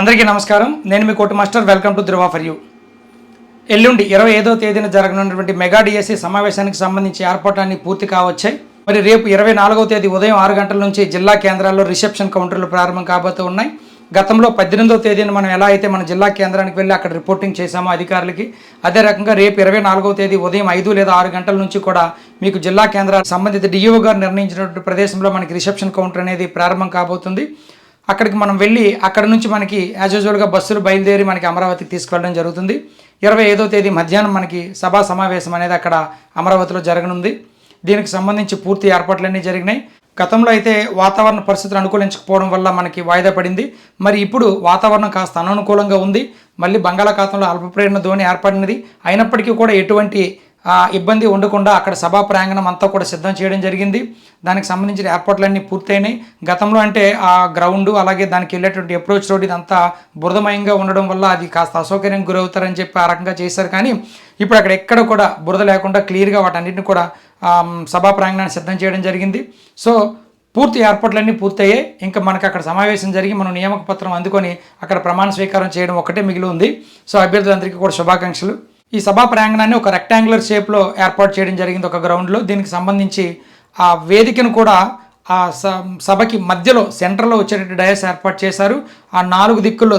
అందరికీ నమస్కారం. నేను మీ Koti master. Welcome to Dhruva for you. ఎల్లుండి ఇరవై ఐదో తేదీన జరగనున్నటువంటి మెగా డిఎస్సి సమావేశానికి సంబంధించి ఏర్పాటాన్ని పూర్తి కావచ్చాయి. మరి రేపు ఇరవై నాలుగవ తేదీ ఉదయం ఆరు గంటల నుంచి జిల్లా కేంద్రాల్లో రిసెప్షన్ కౌంటర్లు ప్రారంభం కాబోతూ ఉన్నాయి. గతంలో పద్దెనిమిదో తేదీన మనం ఎలా అయితే మన జిల్లా కేంద్రానికి వెళ్ళి అక్కడ రిపోర్టింగ్ చేశామో అధికారులకి అదే రకంగా రేపు ఇరవై నాలుగవ తేదీ ఉదయం ఐదు లేదా ఆరు గంటల నుంచి కూడా మీకు జిల్లా కేంద్రాల సంబంధిత డిఓ గారు నిర్ణయించినటువంటి ప్రదేశంలో మనకి రిసెప్షన్ కౌంటర్ అనేది ప్రారంభం కాబోతుంది. అక్కడికి మనం వెళ్ళి అక్కడ నుంచి మనకి యాజ్ యూజువల్గా బస్సులు బయలుదేరి మనకి అమరావతికి తీసుకువెళ్ళడం జరుగుతుంది. ఇరవై ఐదో తేదీ మధ్యాహ్నం మనకి సభా సమావేశం అనేది అక్కడ అమరావతిలో జరగనుంది. దీనికి సంబంధించి పూర్తి ఏర్పాట్లన్నీ జరిగినాయి. గతంలో అయితే వాతావరణ పరిస్థితులు అనుకూలించకపోవడం వల్ల మనకి వాయిదా పడింది. మరి ఇప్పుడు వాతావరణం కాస్త అననుకూలంగా ఉంది. మళ్ళీ బంగాళాఖాతంలో అల్పప్రేరణ ధోని ఏర్పడినది. అయినప్పటికీ కూడా ఎటువంటి ఇబ్బంది ఉండకుండా అక్కడ సభా ప్రాంగణం అంతా కూడా సిద్ధం చేయడం జరిగింది. దానికి సంబంధించిన ఏర్పాట్లన్నీ పూర్తయినాయి. గతంలో అంటే ఆ గ్రౌండ్ అలాగే దానికి వెళ్ళేటువంటి అప్రోచ్ రోడ్ ఇదంతా బురదమయంగా ఉండడం వల్ల అది కాస్త అసౌకర్యం గురవుతారని చెప్పి ఆ రకంగా చేశారు. కానీ ఇప్పుడు అక్కడ ఎక్కడ కూడా బురద లేకుండా క్లియర్గా వాటన్నిటిని కూడా సభా ప్రాంగణాన్ని సిద్ధం చేయడం జరిగింది. సో పూర్తి ఏర్పాట్లన్నీ పూర్తయ్యాయి. ఇంకా మనకు అక్కడ సమావేశం జరిగి మనం నియామక పత్రం అందుకొని అక్కడ ప్రమాణ స్వీకారం చేయడం ఒకటే మిగిలి ఉంది. సో అభ్యర్థులందరికీ కూడా శుభాకాంక్షలు. ఈ సభా ప్రాంగణాన్ని ఒక రెక్టాంగులర్ షేప్లో ఏర్పాటు చేయడం జరిగింది ఒక గ్రౌండ్లో దీనికి సంబంధించి ఆ వేదికను కూడా ఆ స సభకి మధ్యలో సెంటర్లో వచ్చేటట్టు డయస్ ఏర్పాటు చేశారు. ఆ నాలుగు దిక్కుల్లో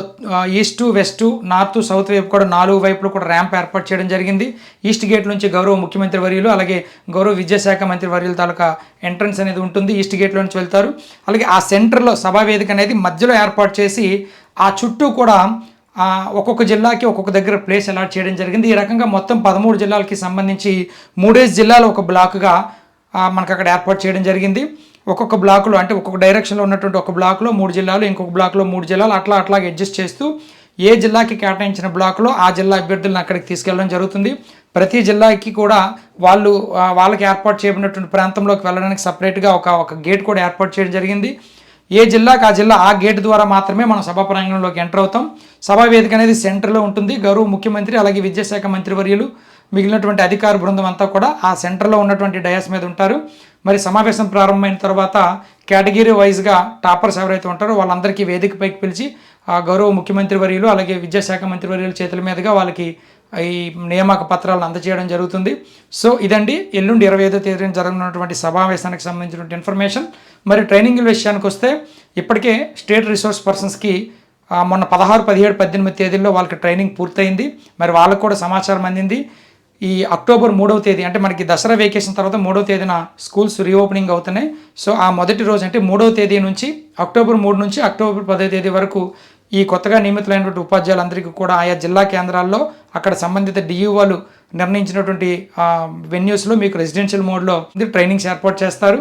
ఈస్టు వెస్టు నార్త్ సౌత్ వైపు కూడా నాలుగు వైపులు కూడా ర్యాంప్ ఏర్పాటు చేయడం జరిగింది. ఈస్ట్ గేట్ నుంచి గౌరవ ముఖ్యమంత్రి వర్యులు అలాగే గౌరవ విద్యాశాఖ మంత్రి వర్యుల తాలూకా ఎంట్రన్స్ అనేది ఉంటుంది ఈస్ట్ గేట్లో నుంచి వెళ్తారు. అలాగే ఆ సెంటర్లో సభా వేదిక అనేది మధ్యలో ఏర్పాటు చేసి ఆ చుట్టూ కూడా ఒక్కొక్క జిల్లాకి ఒక్కొక్క దగ్గర ప్లేస్ అలాట్ చేయడం జరిగింది. ఈ రకంగా మొత్తం పదమూడు జిల్లాలకి సంబంధించి మూడేసి జిల్లాలు ఒక బ్లాక్గా మనకు అక్కడ ఏర్పాటు చేయడం జరిగింది. ఒక్కొక్క బ్లాక్లో అంటే ఒక్కొక్క డైరెక్షన్లో ఉన్నటువంటి ఒక బ్లాక్లో మూడు జిల్లాలు ఇంకొక బ్లాక్లో మూడు జిల్లాలు అట్లా అట్లాగే అడ్జస్ట్ చేస్తూ ఏ జిల్లాకి కేటాయించిన బ్లాక్లో ఆ జిల్లా అభ్యర్థులను అక్కడికి తీసుకెళ్ళడం జరుగుతుంది. ప్రతి జిల్లాకి కూడా వాళ్ళు వాళ్ళకి ఏర్పాటు చేయబడినటువంటి ప్రాంతంలోకి వెళ్ళడానికి సపరేట్గా ఒక ఒక గేట్ కూడా ఏర్పాటు చేయడం జరిగింది. ఏ జిల్లాకు ఆ జిల్లా ఆ గేట్ ద్వారా మాత్రమే మనం సభా ప్రాంగణంలోకి ఎంటర్ అవుతాం. సభా వేదిక అనేది సెంటర్లో ఉంటుంది. గౌరవ ముఖ్యమంత్రి అలాగే విద్యాశాఖ మంత్రివర్యులు మిగిలినటువంటి అధికార బృందం అంతా కూడా ఆ సెంటర్లో ఉన్నటువంటి డయాస్ మీద ఉంటారు. మరి సమావేశం ప్రారంభమైన తర్వాత కేటగిరీ వైజ్గా టాపర్స్ ఎవరైతే ఉంటారో వాళ్ళందరికీ వేదిక పైకి పిలిచి ఆ గౌరవ ముఖ్యమంత్రి వర్యులు అలాగే విద్యాశాఖ మంత్రి వర్యుల చేతుల మీదుగా వాళ్ళకి ఈ నియామక పత్రాలను అందజేయడం జరుగుతుంది. సో ఇదండి ఎల్లుండి ఇరవై ఐదో తేదీన జరగనున్నటువంటి సమావేశానికి సంబంధించినటువంటి ఇన్ఫర్మేషన్. మరి ట్రైనింగ్ విషయానికి వస్తే ఇప్పటికే స్టేట్ రిసోర్స్ పర్సన్స్కి మొన్న పదహారు పదిహేడు పద్దెనిమిది తేదీల్లో వాళ్ళకి ట్రైనింగ్ పూర్తయింది. మరి వాళ్ళకు కూడా సమాచారం అందింది. ఈ అక్టోబర్ మూడవ తేదీ అంటే మనకి దసరా వెకేషన్ తర్వాత మూడవ తేదీన స్కూల్స్ రీఓపెనింగ్ అవుతున్నాయి. సో ఆ మొదటి రోజు అంటే మూడవ తేదీ నుంచి అక్టోబర్ మూడు నుంచి అక్టోబర్ పదో తేదీ వరకు ఈ కొత్తగా నియమితులైనటువంటి ఉపాధ్యాయులందరికీ కూడా ఆయా జిల్లా కేంద్రాల్లో అక్కడ సంబంధిత డిఈఓలు నిర్ణయించినటువంటి వెన్యూస్లో మీకు రెసిడెన్షియల్ మోడ్లో ట్రైనింగ్స్ ఏర్పాటు చేస్తారు.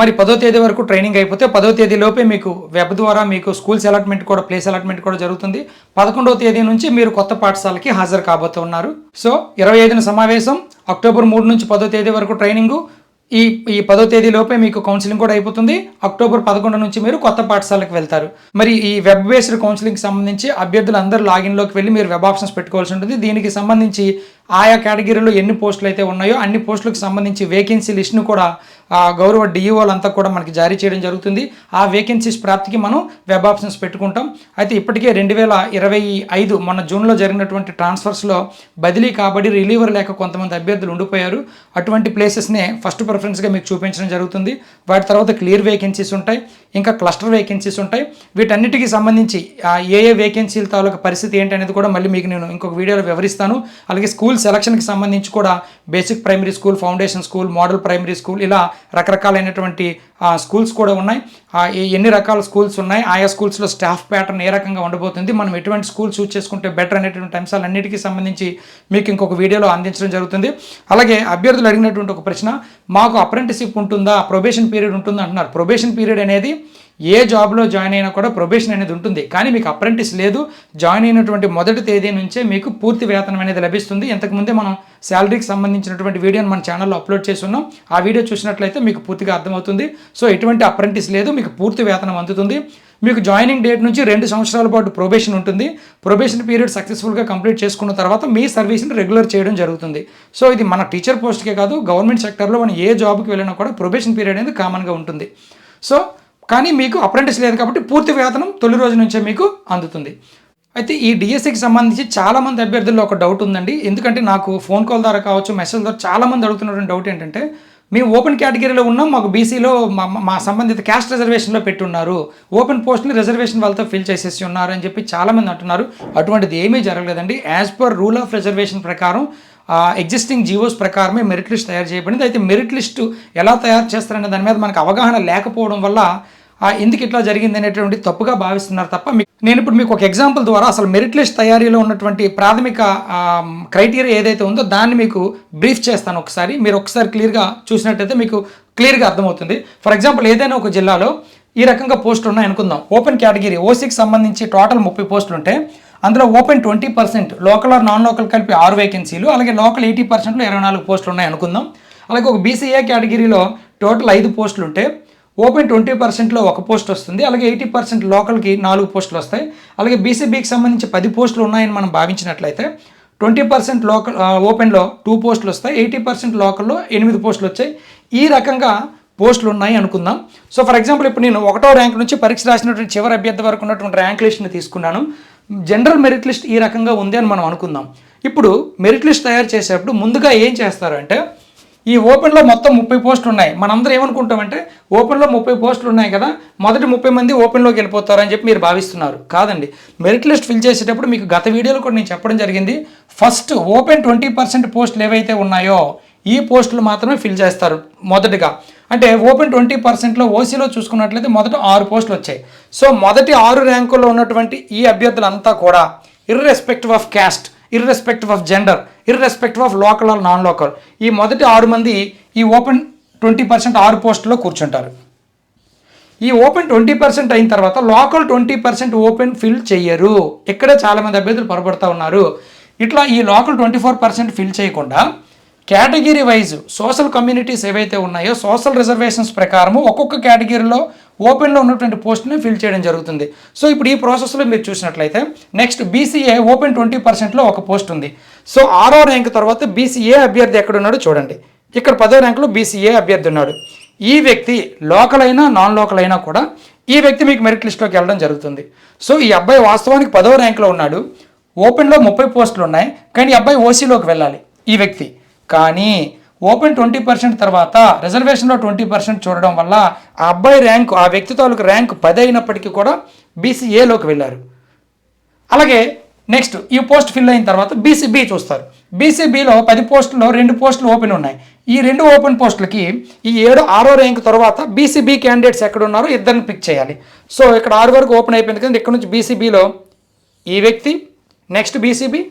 మరి పదో తేదీ వరకు ట్రైనింగ్ అయిపోతే పదో తేదీ లోపే మీకు వెబ్ ద్వారా మీకు స్కూల్స్ అలాట్మెంట్ కూడా ప్లేస్ అలాట్మెంట్ కూడా జరుగుతుంది. పదకొండవ తేదీ నుంచి మీరు కొత్త పాఠశాలకి హాజరు కాబోతున్నారు. సో ఇరవై ఐదున సమావేశం అక్టోబర్ మూడు నుంచి పదో తేదీ వరకు ట్రైనింగ్. ఈ ఈ పదో తేదీ లోపే మీకు కౌన్సిలింగ్ కూడా అయిపోతుంది. అక్టోబర్ పదకొండు నుంచి మీరు కొత్త పాఠశాలకు వెళ్తారు. మరి ఈ వెబ్ బేస్డ్ కౌన్సిలింగ్ సంబంధించి అభ్యర్థులు అందరూ లాగిన్లోకి వెళ్ళి మీరు వెబ్ ఆప్షన్స్ పెట్టుకోవాల్సి ఉంటుంది. దీనికి సంబంధించి ఆయా కేటగిరీలో ఎన్ని పోస్టులు అయితే ఉన్నాయో అన్ని పోస్టులకు సంబంధించి వేకెన్సీ లిస్ట్ను కూడా గౌరవ డిఈఓలంతా కూడా మనకి జారీ చేయడం జరుగుతుంది. ఆ వేకెన్సీస్ ప్రాప్తికి మనం వెబ్ ఆప్షన్స్ పెట్టుకుంటాం. అయితే ఇప్పటికే రెండు వేల ఇరవై ఐదు మొన్న జూన్లో జరిగినటువంటి ట్రాన్స్ఫర్స్లో బదిలీ కాబడి రిలీవర్ లేక కొంతమంది అభ్యర్థులు ఉండిపోయారు. అటువంటి ప్లేసెస్నే ఫస్ట్ ప్రిఫరెన్స్గా మీకు చూపించడం జరుగుతుంది. వాటి తర్వాత క్లియర్ వేకెన్సీస్ ఉంటాయి ఇంకా క్లస్టర్ వేకెన్సీస్ ఉంటాయి. వీటన్నిటికీ సంబంధించి ఏ ఏ వేకెన్సీల తాలూకా పరిస్థితి ఏంటనేది కూడా మళ్ళీ మీకు నేను ఇంకొక వీడియోలో వివరిస్తాను. అలాగే స్కూల్ సెలక్షన్కి సంబంధించి కూడా basic primary school foundation school model primary school ఇలా రకరకాలైనటువంటి స్కూల్స్ కూడా ఉన్నాయి. ఎన్ని రకాల స్కూల్స్ ఉన్నాయి ఆయా స్కూల్స్లో స్టాఫ్ ప్యాటర్న్ ఏ రకంగా ఉండబోతుంది మనం ఎటువంటి స్కూల్ చూస్ చేసుకుంటే బెటర్ అనేటువంటి అంశాలన్నిటికీ సంబంధించి మీకు ఇంకొక వీడియోలో అందించడం జరుగుతుంది. అలాగే అభ్యర్థులు అడిగినటువంటి ఒక ప్రశ్న మాకు అప్రెంటిసిప్ ఉంటుందా ప్రొబేషన్ పీరియడ్ ఉంటుందా అంటున్నారు. ప్రొబేషన్ పీరియడ్ అనేది ఏ జాబ్లో జాయిన్ అయినా కూడా ప్రొబేషన్ అనేది ఉంటుంది. కానీ మీకు అప్రెంటిస్ లేదు. జాయిన్ అయినటువంటి మొదటి తేదీ నుంచే మీకు పూర్తి వేతనం అనేది లభిస్తుంది. ఇంతకుముందే మనం శాలరీకి సంబంధించినటువంటి వీడియోని మన ఛానల్లో అప్లోడ్ చేసి ఉన్నాం ఆ వీడియో చూసినట్లయితే మీకు పూర్తిగా అర్థమవుతుంది. సో ఎటువంటి అప్రెంటిస్ లేదు. మీకు పూర్తి వేతనం అందుతుంది. మీకు జాయినింగ్ డేట్ నుంచి రెండు సంవత్సరాల పాటు ప్రొబేషన్ ఉంటుంది. ప్రొబేషన్ పీరియడ్ సక్సెస్ఫుల్గా కంప్లీట్ చేసుకున్న తర్వాత మీ సర్వీస్ని రెగ్యులర్ చేయడం జరుగుతుంది. సో ఇది మన టీచర్ పోస్ట్కే కాదు. గవర్నమెంట్ సెక్టర్లో మనం ఏ జాబ్కి వెళ్ళినా కూడా ప్రొబేషన్ పీరియడ్ అనేది కామన్గా ఉంటుంది. సో కానీ మీకు అప్రెంటిస్ లేదు కాబట్టి పూర్తి వేతనం తొలి రోజు నుంచే మీకు అందుతుంది. అయితే ఈ డిఎస్సికి సంబంధించి చాలామంది అభ్యర్థుల్లో ఒక డౌట్ ఉందండి. ఎందుకంటే నాకు ఫోన్ కాల్ ద్వారా కావచ్చు మెసేజ్ ద్వారా చాలామంది అడుగుతున్నటువంటి డౌట్ ఏంటంటే మేము ఓపెన్ కేటగిరీలో ఉన్నాం మాకు బీసీలో మా మా సంబంధిత క్యాస్ట్ రిజర్వేషన్లో పెట్టున్నారు. ఓపెన్ పోస్ట్ని రిజర్వేషన్ వాళ్ళతో ఫిల్ చేసేసి ఉన్నారు అని చెప్పి చాలామంది అంటున్నారు. అటువంటిది ఏమీ జరగలేదండి. As per rule of reservation ప్రకారం ఎగ్జిస్టింగ్ జీవోస్ ప్రకారమే మెరిట్ లిస్ట్ తయారు చేయబడింది. అయితే మెరిట్ లిస్టు ఎలా తయారు చేస్తారనే దాని మీద మనకు అవగాహన లేకపోవడం వల్ల ఎందుకు ఇట్లా జరిగింది అనేటువంటి తప్పుగా భావిస్తున్నారు తప్ప నేను ఇప్పుడు మీకు ఒక ఎగ్జాంపుల్ ద్వారా అసలు మెరిట్ లిస్ట్ తయారీలో ఉన్నటువంటి ప్రాథమిక క్రైటీరియా ఏదైతే ఉందో దాన్ని మీకు బ్రీఫ్ చేస్తాను ఒకసారి. మీరు ఒకసారి క్లియర్గా చూసినట్టయితే మీకు క్లియర్గా అర్థమవుతుంది. ఫర్ ఎగ్జాంపుల్ ఏదైనా ఒక జిల్లాలో ఈ రకంగా పోస్టులు ఉన్నాయి అనుకుందాం. ఓపెన్ కేటగిరీ ఓసీకి సంబంధించి టోటల్ ముప్పై పోస్టులు ఉంటే అందులో open twenty percent local or non local కలిపి ఆరు వేకెన్సీలు అలాగే లోకల్ ఎయిటీ పర్సెంట్లో ఇరవై నాలుగు పోస్టులు ఉన్నాయి అనుకుందాం. అలాగే ఒక బీసీఏ కేటగిరీలో టోటల్ ఐదు పోస్టులు ఉంటే ఓపెన్ ట్వంటీ పర్సెంట్లో ఒక పోస్ట్ వస్తుంది. అలాగే ఎయిటీ పర్సెంట్ లోకల్కి నాలుగు పోస్టులు వస్తాయి. అలాగే బీసీబీకి సంబంధించి పది పోస్టులు ఉన్నాయని మనం భావించినట్లయితే ట్వంటీ పర్సెంట్ లోకల్ ఓపెన్లో టూ పోస్టులు వస్తాయి. ఎయిటీ పర్సెంట్ లోకల్లో ఎనిమిది పోస్టులు వచ్చాయి. ఈ రకంగా పోస్టులు ఉన్నాయి అనుకుందాం. సో ఫర్ ఎగ్జాంపుల్ ఇప్పుడు నేను ఒకటో ర్యాంక్ నుంచి పరీక్ష రాసినటువంటి చివరి అభ్యర్థి వరకు ఉన్నటువంటి ర్యాంక్ లిస్ట్ని తీసుకున్నాను. జనరల్ మెరిట్ లిస్ట్ ఈ రకంగా ఉంది అని మనం అనుకుందాం. ఇప్పుడు మెరిట్ లిస్ట్ తయారు చేసేటప్పుడు ముందుగా ఏం చేస్తారు అంటే ఈ ఓపెన్లో మొత్తం ముప్పై పోస్టులు ఉన్నాయి. మనందరం ఏమనుకుంటామంటే ఓపెన్లో ముప్పై పోస్టులు ఉన్నాయి కదా మొదటి ముప్పై మంది ఓపెన్లోకి వెళ్ళిపోతారని చెప్పి మీరు భావిస్తున్నారు. కాదండి. మెరిట్ లిస్ట్ ఫిల్ చేసేటప్పుడు మీకు గత వీడియోలో కూడా నేను చెప్పడం జరిగింది. ఫస్ట్ ఓపెన్ ట్వంటీ పర్సెంట్ పోస్టులు ఏవైతే ఉన్నాయో ఈ పోస్టులు మాత్రమే ఫిల్ చేస్తారు మొదటిగా. అంటే ఓపెన్ ట్వంటీ పర్సెంట్లో ఓసీలో చూసుకున్నట్లయితే మొదట ఆరు పోస్టులు వచ్చాయి. సో మొదటి ఆరు ర్యాంకుల్లో ఉన్నటువంటి ఈ అభ్యర్థులంతా కూడా irrespective of caste irrespective of gender irrespective of local or non local ఈ మొదటి ఆరు మంది ఈ ఓపెన్ ట్వంటీ పర్సెంట్ ఆరు పోస్టుల్లో కూర్చుంటారు. ఈ ఓపెన్ ట్వంటీ పర్సెంట్ అయిన తర్వాత local twenty percent open fill చేయరు ఇక్కడే చాలామంది అభ్యర్థులు పొరపడుతూ ఉన్నారు. ఇట్లా ఈ local twenty four percent fill చేయకుండా కేటగిరీ వైజ్ సోషల్ కమ్యూనిటీస్ ఏవైతే ఉన్నాయో సోషల్ రిజర్వేషన్స్ ప్రకారము ఒక్కొక్క కేటగిరీలో ఓపెన్లో ఉన్నటువంటి పోస్ట్ని ఫిల్ చేయడం జరుగుతుంది. సో ఇప్పుడు ఈ ప్రాసెస్లో మీరు చూసినట్లయితే నెక్స్ట్ బీసీఏ ఓపెన్ ట్వంటీ పర్సెంట్లో ఒక పోస్ట్ ఉంది. సో ఆరో ర్యాంక్ తర్వాత బీసీఏ అభ్యర్థి ఎక్కడ ఉన్నాడో చూడండి. ఇక్కడ పదో ర్యాంకులో బీసీఏ అభ్యర్థి ఉన్నాడు. ఈ వ్యక్తి లోకల్ అయినా నాన్ లోకల్ అయినా కూడా ఈ వ్యక్తి మీకు మెరిట్ లిస్ట్లోకి వెళ్ళడం జరుగుతుంది. సో ఈ అబ్బాయి వాస్తవానికి పదో ర్యాంక్లో ఉన్నాడు. ఓపెన్లో ముప్పై పోస్టులు ఉన్నాయి. కానీ ఈ అబ్బాయి ఓసీలోకి వెళ్ళాలి ఈ వ్యక్తి. కానీ ఓపెన్ ట్వంటీ పర్సెంట్ తర్వాత రిజర్వేషన్లో ట్వంటీ పర్సెంట్ చూడడం వల్ల ఆ అబ్బాయి ర్యాంకు ఆ వ్యక్తి తాలూకు ర్యాంక్ పది అయినప్పటికీ కూడా బీసీఏలోకి వెళ్ళారు. అలాగే నెక్స్ట్ ఈ పోస్ట్ ఫిల్ అయిన తర్వాత బీసీబీ చూస్తారు. బీసీబీలో పది పోస్టుల్లో రెండు పోస్టులు ఓపెన్ ఉన్నాయి. ఈ రెండు ఓపెన్ పోస్టులకి ఈ ఏడు ఆరో ర్యాంక్ తర్వాత బీసీబీ క్యాండిడేట్స్ ఎక్కడ ఉన్నారో ఇద్దరిని పిక్ చేయాలి. సో ఇక్కడ ఆరు వరకు ఓపెన్ అయిపోయింది కదా ఇక్కడ నుంచి బీసీబీలో ఈ వ్యక్తి నెక్స్ట్ బీసీబీ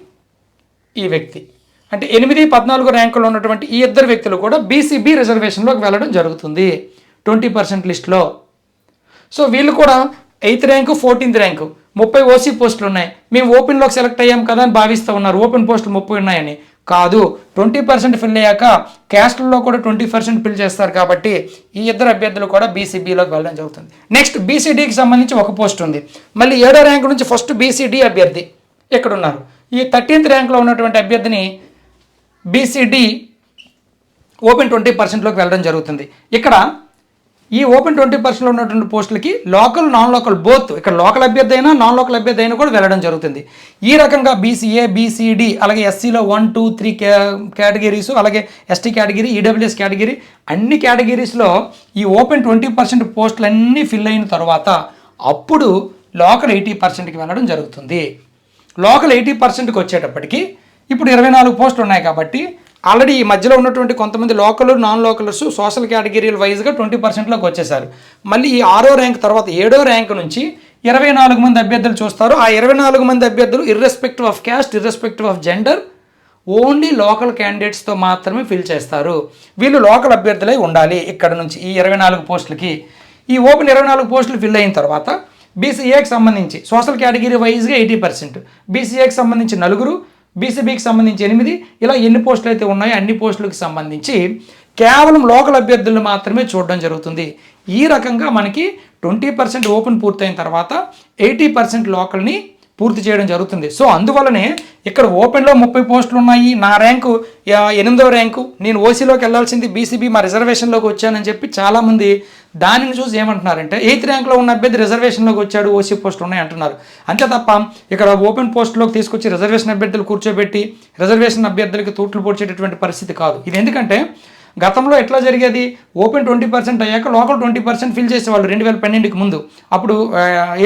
ఈ వ్యక్తి. అంటే ఎనిమిది పద్నాలుగు ర్యాంకులో ఉన్నటువంటి ఈ ఇద్దరు వ్యక్తులు కూడా బీసీబీ రిజర్వేషన్లోకి వెళ్ళడం జరుగుతుంది. ట్వంటీ పర్సెంట్ లిస్ట్లో. సో వీళ్ళు కూడా ఎయిత్ ర్యాంకు ఫోర్టీన్త్ ర్యాంకు ముప్పై ఓసీ పోస్టులు ఉన్నాయి. మేము ఓపెన్లోకి సెలెక్ట్ అయ్యాం కదా అని భావిస్తూ ఉన్నారు. ఓపెన్ పోస్టులు ముప్పై ఉన్నాయని. కాదు ట్వంటీ పర్సెంట్ ఫిల్ అయ్యాక క్యాస్ట్లో కూడా ట్వంటీ పర్సెంట్ ఫిల్ చేస్తారు కాబట్టి ఈ ఇద్దరు అభ్యర్థులు కూడా బీసీబీలోకి వెళ్ళడం జరుగుతుంది. నెక్స్ట్ బీసీడీకి సంబంధించి ఒక పోస్ట్ ఉంది. మళ్ళీ ఏడో ర్యాంక్ నుంచి ఫస్ట్ బీసీడీ అభ్యర్థి ఎక్కడున్నారు ఈ థర్టీన్త్ ర్యాంక్లో ఉన్నటువంటి అభ్యర్థిని బీసీడీ ఓపెన్ ట్వంటీ పర్సెంట్లోకి వెళ్ళడం జరుగుతుంది. ఇక్కడ ఈ ఓపెన్ ట్వంటీ పర్సెంట్లో ఉన్నటువంటి పోస్టులకి లోకల్ నాన్ లోకల్ బోత్ ఇక్కడ లోకల్ అభ్యర్థి అయినా నాన్ లోకల్ అభ్యర్థి అయినా కూడా వెళ్ళడం జరుగుతుంది. ఈ రకంగా బీసీఏ బీసీడీ అలాగే ఎస్సీలో వన్ టూ త్రీ కేటగిరీస్ అలాగే ఎస్టీ కేటగిరీ ఈడబ్ల్యూఎస్ కేటగిరీ అన్ని కేటగిరీస్లో ఈ ఓపెన్ ట్వంటీ పర్సెంట్ పోస్టులన్నీ ఫిల్ అయిన తర్వాత అప్పుడు లోకల్ ఎయిటీ పర్సెంట్కి వెళ్ళడం జరుగుతుంది. లోకల్ ఎయిటీ పర్సెంట్కి వచ్చేటప్పటికి ఇప్పుడు ఇరవై నాలుగు పోస్టులు ఉన్నాయి కాబట్టి ఆల్రెడీ ఈ మధ్యలో ఉన్నటువంటి కొంతమంది లోకల్ నాన్ లోకల్స్ సోషల్ కేటగిరీల వైజ్గా ట్వంటీ పర్సెంట్లోకి వచ్చేసారు. మళ్ళీ ఈ ఆరో ర్యాంక్ తర్వాత ఏడో ర్యాంక్ నుంచి ఇరవై నాలుగు మంది అభ్యర్థులు చూస్తారు. ఆ ఇరవై నాలుగు మంది అభ్యర్థులు irrespective of caste irrespective of gender only local క్యాండిడేట్స్తో మాత్రమే ఫిల్ చేస్తారు. వీళ్ళు లోకల్ అభ్యర్థులై ఉండాలి ఇక్కడ నుంచి ఈ ఇరవై నాలుగు పోస్టులకి. ఈ ఓపెన్ ఇరవై నాలుగు పోస్టులు ఫిల్ అయిన తర్వాత బీసీఏకి సంబంధించి సోషల్ కేటగిరీ వైజ్గా ఎయిటీ పర్సెంట్ బీసీఏకి సంబంధించి నలుగురు బీసీబీకి సంబంధించి ఎనిమిది ఇలా ఎన్ని పోస్టులు అయితే ఉన్నాయో అన్ని పోస్టులకు సంబంధించి కేవలం లోకల్ అభ్యర్థులను మాత్రమే చూడడం జరుగుతుంది. ఈ రకంగా మనకి ట్వంటీ పర్సెంట్ ఓపెన్ పూర్తయిన తర్వాత ఎయిటీ పర్సెంట్ లోకల్ని పూర్తి చేయడం జరుగుతుంది. సో అందువల్లనే ఇక్కడ ఓపెన్లో ముప్పై పోస్టులు ఉన్నాయి. నా ర్యాంకు ఎనిమిదవ ఎనిమిదో ర్యాంకు. నేను ఓసీలోకి వెళ్ళాల్సింది బీసీబీ మా రిజర్వేషన్లోకి వచ్చానని చెప్పి చాలామంది దానిని చూసి ఏమంటున్నారంటే ఎయిత్ ర్యాంక్లో ఉన్న అభ్యర్థి రిజర్వేషన్లోకి వచ్చాడు ఓసీ పోస్టులు ఉన్నాయి అంటున్నారు. అంతే తప్ప ఇక్కడ ఓపెన్ పోస్టులోకి తీసుకొచ్చి రిజర్వేషన్ అభ్యర్థులు కూర్చోబెట్టి రిజర్వేషన్ అభ్యర్థులకి తూట్లు పొడిచేటటువంటి పరిస్థితి కాదు. ఇది ఎందుకంటే గతంలో ఎట్లా జరిగేది? ఓపెన్ ట్వంటీ పర్సెంట్ అయ్యాక లోకల్ ట్వంటీ పర్సెంట్ ఫిల్ చేసేవాళ్ళు రెండు వేల పన్నెండుకి ముందు. అప్పుడు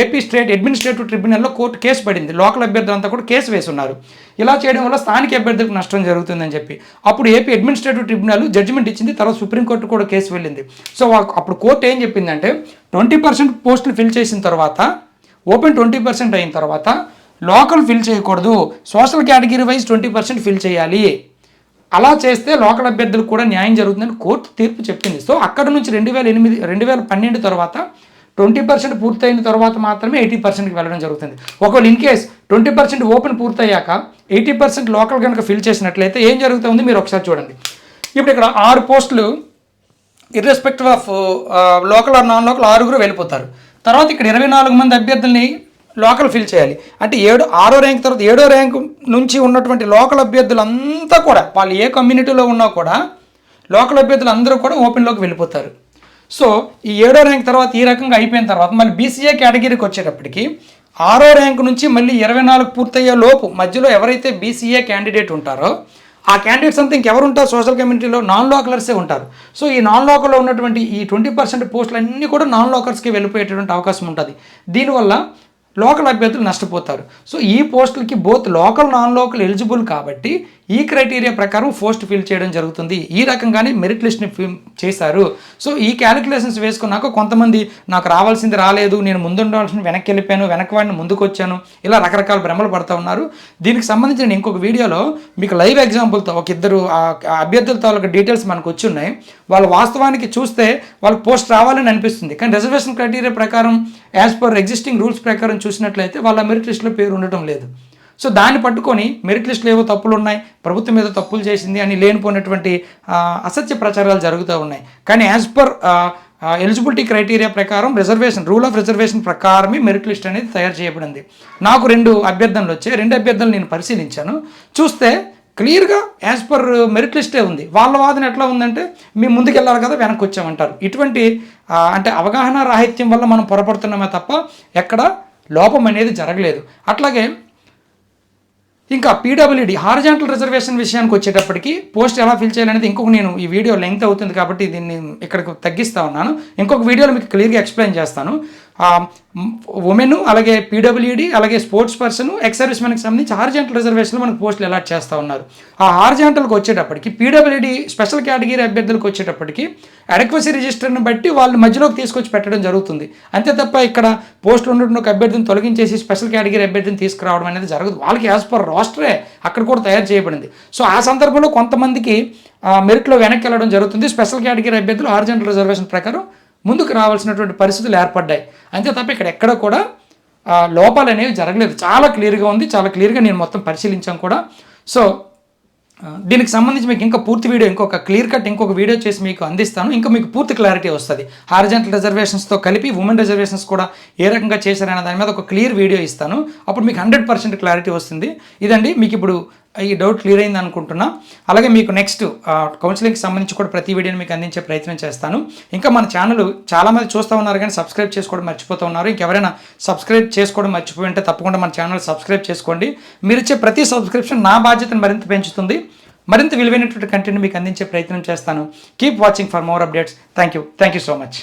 ఏపీ స్టేట్ అడ్మినిస్ట్రేటివ్ ట్రిబ్యునల్లో కోర్టు కేసు పడింది. లోకల్ అభ్యర్థులంతా కూడా కేసు వేసున్నారు. ఇలా చేయడం వల్ల స్థానిక అభ్యర్థులకు నష్టం జరుగుతుందని చెప్పి. అప్పుడు ఏపీ అడ్మినిస్ట్రేటివ్ ట్రిబ్యునల్ జడ్జిమెంట్ ఇచ్చింది. తర్వాత సుప్రీంకోర్టు కూడా కేసు వెళ్ళింది. సో అప్పుడు కోర్టు ఏం చెప్పిందంటే ట్వంటీ పర్సెంట్ పోస్టులు ఫిల్ చేసిన తర్వాత ఓపెన్ ట్వంటీ పర్సెంట్ అయిన తర్వాత లోకల్ ఫిల్ చేయకూడదు. Social category wise twenty percent fill చేయాలి. అలా చేస్తే లోకల్ అభ్యర్థులకు కూడా న్యాయం జరుగుతుందని కోర్టు తీర్పు చెప్పింది. సో అక్కడ నుంచి రెండు వేల ఎనిమిది రెండు వేల పన్నెండు తర్వాత ట్వంటీ పర్సెంట్ పూర్తయిన తర్వాత మాత్రమే ఎయిటీ పర్సెంట్కి వెళ్ళడం జరుగుతుంది. ఒకవేళ in case twenty percent open పూర్తయ్యాక ఎయిటీ పర్సెంట్ లోకల్ కనుక ఫిల్ చేసినట్లయితే ఏం జరుగుతుంది? మీరు ఒకసారి చూడండి. ఇప్పుడు ఇక్కడ ఆరు పోస్టులు irrespective of local or non local ఆరుగురు వెళ్ళిపోతారు. తర్వాత ఇక్కడ ఇరవై నాలుగు మంది అభ్యర్థుల్ని లోకల్ ఫిల్ చేయాలి. అంటే ఏడు ఆరో ర్యాంక్ తర్వాత ఏడో ర్యాంక్ నుంచి ఉన్నటువంటి లోకల్ అభ్యర్థులంతా కూడా వాళ్ళు ఏ కమ్యూనిటీలో ఉన్నా కూడా లోకల్ అభ్యర్థులు అందరూ కూడా ఓపెన్లోకి వెళ్ళిపోతారు. సో ఈ ఏడో ర్యాంక్ తర్వాత ఈ రకంగా అయిపోయిన తర్వాత మళ్ళీ బీసీఏ కేటగిరీకి వచ్చేటప్పటికి ఆరో ర్యాంక్ నుంచి మళ్ళీ ఇరవై నాలుగు పూర్తయ్యే లోపు మధ్యలో ఎవరైతే బీసీఏ క్యాండిడేట్ ఉంటారో ఆ క్యాండిడేట్స్ అంతా ఇంకెవరు ఉంటారు? సోషల్ కమ్యూనిటీలో నాన్ లోకలర్సే ఉంటారు. సో ఈ నాన్ లోకల్లో ఉన్నటువంటి ఈ ట్వంటీ పర్సెంట్ పోస్టులు అన్నీ కూడా నాన్ లోకల్స్కి వెళ్ళిపోయేటటువంటి అవకాశం ఉంటుంది. దీనివల్ల లోకల్ అభ్యర్థులు నష్టపోతారు. సో ఈ పోస్టులకి both local non local eligible కాబట్టి ఈ క్రైటీరియా ప్రకారం పోస్ట్ ఫిల్ చేయడం జరుగుతుంది. ఈ రకంగానే మెరిట్ లిస్ట్ని ఫిల్ చేశారు. సో ఈ క్యాలిక్యులేషన్స్ వేసుకున్నాక కొంతమంది నాకు రావాల్సింది రాలేదు నేను ముందు వెనక్కి వెళ్ళిపోయాను వెనక్కి వాడిని ముందుకు వచ్చాను ఇలా రకరకాల భ్రమలు పడుతూ ఉన్నారు. దీనికి సంబంధించి నేను ఇంకొక వీడియోలో మీకు లైవ్ ఎగ్జాంపుల్తో ఒక ఇద్దరు అభ్యర్థులతో ఆ అభ్యర్థుల తాలూకా డీటెయిల్స్ మనకు వచ్చి ఉన్నాయి వాళ్ళు వాస్తవానికి చూస్తే వాళ్ళకి పోస్ట్ రావాలని అనిపిస్తుంది. కానీ రిజర్వేషన్ క్రైటీరియా ప్రకారం యాజ్ పర్ ఎగ్జిస్టింగ్ రూల్స్ ప్రకారం చూసినట్లయితే వాళ్ళ మెరిట్ లిస్ట్లో పేరు ఉండటం లేదు. సో దాన్ని పట్టుకొని మెరిట్ లిస్టులో ఏవో తప్పులు ఉన్నాయి ప్రభుత్వం మీద తప్పులు చేసింది అని లేనిపోయినటువంటి అసత్య ప్రచారాలు జరుగుతూ ఉన్నాయి. కానీ యాజ్ పర్ ఎలిజిబిలిటీ క్రైటీరియా ప్రకారం రిజర్వేషన్ రూల్ ఆఫ్ రిజర్వేషన్ ప్రకారమే మెరిట్ లిస్ట్ అనేది తయారు చేయబడింది. నాకు రెండు అభ్యర్థనలు వచ్చాయి. రెండు అభ్యర్థనలు నేను పరిశీలించాను. చూస్తే క్లియర్గా యాజ్ పర్ మెరిట్ లిస్టే ఉంది. వాళ్ళ వాదన ఎట్లా ఉందంటే మేము ముందుకెళ్ళాలి కదా వెనక్కి వచ్చామంటారు. ఇటువంటి అంటే అవగాహన రాహిత్యం వల్ల మనం పొరపడుతున్నామే తప్ప ఎక్కడ లోపం అనేది జరగలేదు. అట్లాగే ఇంకా పీడబ్ల్యూడి హార్జాంటల్ రిజర్వేషన్ విషయానికి వచ్చేటప్పటికి పోస్ట్ ఎలా ఫిల్ చేయాలనేది ఇంకొక నేను ఈ వీడియో లెంగ్త్ అవుతుంది కాబట్టి దీన్ని ఇక్కడికి తగ్గిస్తా ఉన్నాను. ఇంకొక వీడియోలో మీకు క్లియర్గా ఎక్స్ప్లెయిన్ చేస్తాను. ఉమెన్ అలాగే పీడబ్ల్యూడి అలాగే స్పోర్ట్స్ పర్సన్ ఎక్స్ సర్వీస్ మనకి సంబంధించి హార్జెంటల్ రిజర్వేషన్లో మనకు పోస్టులు అలాట్ చేస్తూ ఉన్నారు. ఆ హార్జెంటల్కి వచ్చేటప్పటికి పీడబ్ల్యూడి స్పెషల్ కేటగిరీ అభ్యర్థులకు వచ్చేటప్పటికి అడక్వసీ రిజిస్టర్ని బట్టి వాళ్ళు మధ్యలోకి తీసుకొచ్చి పెట్టడం జరుగుతుంది. అంతే తప్ప ఇక్కడ పోస్టులు ఉన్నటువంటి ఒక అభ్యర్థిని తొలగించేసి స్పెషల్ కేటగిరీ అభ్యర్థిని తీసుకురావడం అనేది జరగదు. వాళ్ళకి యాజ్ పర్ రాస్టరే అక్కడ కూడా తయారు చేయబడింది. సో ఆ సందర్భంలో కొంతమందికి మెరిట్లో వెనక్కి వెళ్ళడం జరుగుతుంది. స్పెషల్ కేటగిరీ అభ్యర్థులు హార్జెంటల్ రిజర్వేషన్ ప్రకారం ముందుకు రావాల్సినటువంటి పరిస్థితులు ఏర్పడ్డాయి. అంతే తప్ప ఇక్కడ ఎక్కడ కూడా లోపాలు అనేవి జరగలేదు. చాలా క్లియర్గా ఉంది చాలా క్లియర్గా నేను మొత్తం పరిశీలించాం కూడా. సో దీనికి సంబంధించి మీకు ఇంకా పూర్తి వీడియో ఇంకొక క్లియర్ కట్ ఇంకొక వీడియో చేసి మీకు అందిస్తాను. ఇంకా మీకు పూర్తి క్లారిటీ వస్తుంది. హార్జెంటల్ రిజర్వేషన్స్తో కలిపి ఉమెన్ రిజర్వేషన్స్ కూడా ఏ రకంగా చేశారనే దాని మీద ఒక క్లియర్ వీడియో ఇస్తాను. అప్పుడు మీకు హండ్రెడ్ పర్సెంట్ క్లారిటీ వస్తుంది. ఇదండి మీకు ఇప్పుడు ఈ డౌట్ క్లియర్ అయింది అనుకుంటున్నా. అలాగే మీకు నెక్స్ట్ కౌన్సిలింగ్కి సంబంధించి కూడా ప్రతి వీడియోని మీకు అందించే ప్రయత్నం చేస్తాను. ఇంకా మన ఛానల్ చాలామంది చూస్తూ ఉన్నారు కానీ సబ్స్క్రైబ్ చేసుకోవడం మర్చిపోతూ ఉన్నారు. ఇంకెవరైనా సబ్స్క్రైబ్ చేసుకోవడం మర్చిపోయి ఉంటే తప్పకుండా మన ఛానల్ సబ్స్క్రైబ్ చేసుకోండి. మీరు ఇచ్చే ప్రతి సబ్స్క్రిప్షన్ నా బాధ్యతను మరింత పెంచుతుంది. మరింత విలువైనటువంటి కంటెంట్ మీకు అందించే ప్రయత్నం చేస్తాను. Keep watching for more updates thank you thank you so much